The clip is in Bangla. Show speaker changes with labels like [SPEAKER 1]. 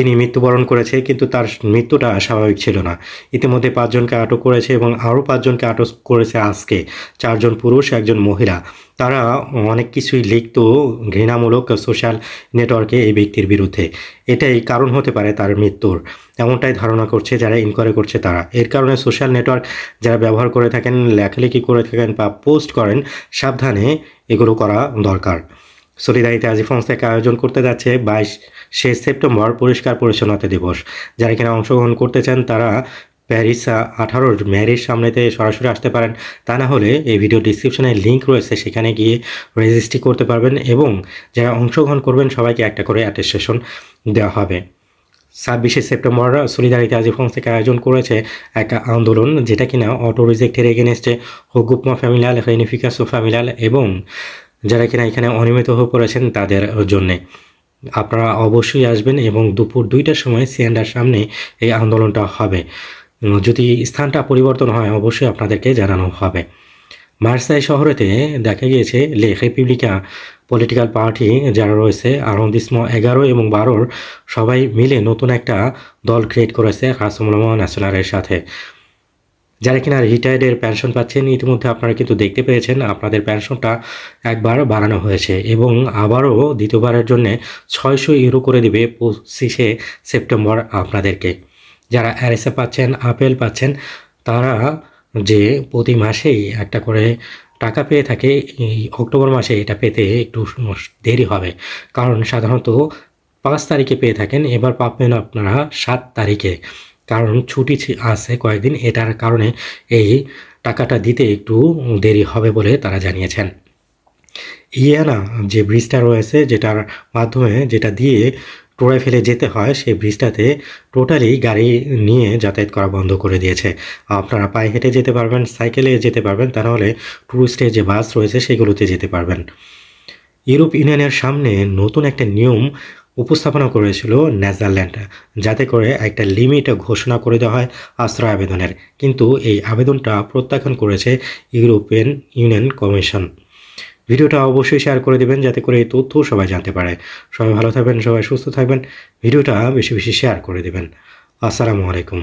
[SPEAKER 1] তিনি মৃত্যুবরণ করেছে, কিন্তু তার মৃত্যুটা স্বাভাবিক ছিল না। ইতিমধ্যে পাঁচজনকে আটক করেছে এবং আরও পাঁচজনকে আটক করেছে আজকে। চারজন পুরুষ, একজন মহিলা। তারা অনেক কিছুই লিখত ঘৃণামূলক সোশ্যাল নেটওয়ার্কে এই ব্যক্তির বিরুদ্ধে। এটাই কারণ হতে পারে তার মৃত্যুর। এমনটাই ধারণা করছে, যারা ইনকোয়ারি করছে তারা। এর কারণে সোশ্যাল নেটওয়ার্ক যারা ব্যবহার করে থাকেন, লেখালেখি করে থাকেন বা পোস্ট করেন, সাবধানে এগুলো করা দরকার। সলিদারিতে আজি ফংসেক আয়োজন করতে যাচ্ছে বাইশ শেষ সেপ্টেম্বর পরিষ্কার পরিচ্ছন্নতা দিবস। যারা কিনা অংশগ্রহণ করতে চান, তারা প্যারিস আঠারোর ম্যারির সামনেতে সরাসরি আসতে পারেন। তা না হলে এই ভিডিও ডিসক্রিপশনে লিঙ্ক রয়েছে, সেখানে গিয়ে রেজিস্ট্রি করতে পারবেন এবং যারা অংশগ্রহণ করবেন, সবাইকে একটা করে অ্যাটেস্টেশন দেওয়া হবে। ছাব্বিশে সেপ্টেম্বর সলিদারিতে আজি থেকে আয়োজন করেছে এক আন্দোলন, যেটা কিনা অটো রিজেক্টের এগেনস্টে হুকুপমা ফ্যামিলাল রেনিফিকাসো ফ্যামিলাল এবং যারা কিনা এখানে অনিয়মিত হয়ে পড়েছেন তাদের জন্যে। আপনারা অবশ্যই আসবেন এবং দুপুর দুইটার সময় সিয়ান্ডার সামনে এই আন্দোলনটা হবে। যদি স্থানটা পরিবর্তন হয়, অবশ্যই আপনাদেরকে জানানো হবে। মার্সাই শহরেতে দেখা গিয়েছে লে রেপিবলিকা পলিটিক্যাল পার্টি যারা রয়েছে আরন্দিসম এগারো এবং বারোর সবাই মিলে নতুন একটা দল ক্রিয়েট করেছে রাসমুলামা ন্যাশনালের সাথে। যারা কিনা রিটায়ার্ডের পেনশন পাচ্ছেন, ইতিমধ্যে আপনারা কিন্তু দেখতে পেয়েছেন আপনাদের পেনশনটা একবার বাড়ানো হয়েছে এবং আবারও দ্বিতীয়বারের জন্য ছয়শো ইউরো করে দিবে পঁচিশে সেপ্টেম্বর আপনাদেরকে। যারা অ্যারেসে পাচ্ছেন আপেল পাচ্ছেন, তারা যে প্রতি মাসেই একটা করে টাকা পেয়ে থাকে, এই অক্টোবর মাসে এটা পেতে একটু দেরি হবে। কারণ সাধারণত পাঁচ তারিখে পেয়ে থাকেন, এবার পাবেন আপনারা সাত তারিখে। কারণ ছুটি আছে কয়েকদিন, এটার কারণে এই টাকাটা দিতে একটু দেরি হবে বলে তারা জানিয়েছেন। ইয়ানা যে ব্রিজটা রয়েছে, যেটার মাধ্যমে যেটা দিয়ে টোড়ায় ফেলে যেতে হয়, সেই ব্রিজটাতে টোটালি গাড়ি নিয়ে যাতায়াত করা বন্ধ করে দিয়েছে। আপনারা পায়ে হেঁটে যেতে পারবেন, সাইকেলে যেতে পারবেন, তা নাহলে ট্যুরিস্টের যে বাস রয়েছে, সেগুলোতে যেতে পারবেন। ইউরোপ ইউনিয়নের সামনে নতুন একটা নিয়ম উপস্থাপনা করেছিল নেদারল্যান্ড, যাতে করে একটা লিমিট ঘোষণা করে দেওয়া হয় আশ্রয় আবেদনের। কিন্তু এই আবেদনটা প্রত্যাখ্যান করেছে ইউরোপিয়ান ইউনিয়ন কমিশন। ভিডিওটা অবশ্যই শেয়ার করে দেবেন, যাতে করে এই তথ্য সবাই জানতে পারে। সবাই ভালো থাকবেন, সবাই সুস্থ থাকবেন। ভিডিওটা বেশি বেশি শেয়ার করে দেবেন। আসসালামু আলাইকুম।